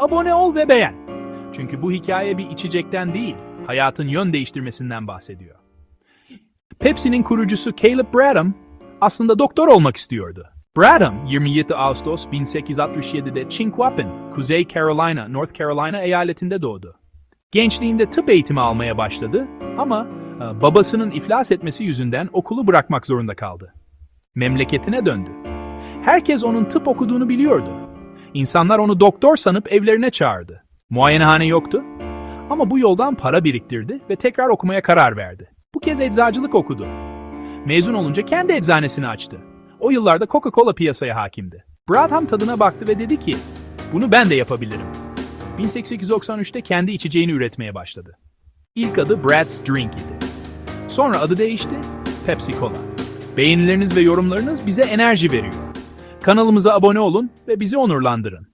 abone ol ve beğen. Çünkü bu hikaye bir içecekten değil, hayatın yön değiştirmesinden bahsediyor. Pepsi'nin kurucusu Caleb Bradham aslında doktor olmak istiyordu. Bradham 27 Ağustos 1867'de Chinquapin, Kuzey Carolina, North Carolina eyaletinde doğdu. Gençliğinde tıp eğitimi almaya başladı ama e, babasının iflas etmesi yüzünden okulu bırakmak zorunda kaldı. Memleketine döndü. Herkes onun tıp okuduğunu biliyordu. İnsanlar onu doktor sanıp evlerine çağırdı. Muayenehane yoktu ama bu yoldan para biriktirdi ve tekrar okumaya karar verdi. Bu kez eczacılık okudu. Mezun olunca kendi eczanesini açtı. O yıllarda Coca-Cola piyasaya hakimdi. Bradham tadına baktı ve dedi ki, bunu ben de yapabilirim. 1893'te kendi içeceğini üretmeye başladı. İlk adı Brad's Drink idi. Sonra adı değişti, Pepsi Cola. Beğenileriniz ve yorumlarınız bize enerji veriyor. Kanalımıza abone olun ve bizi onurlandırın.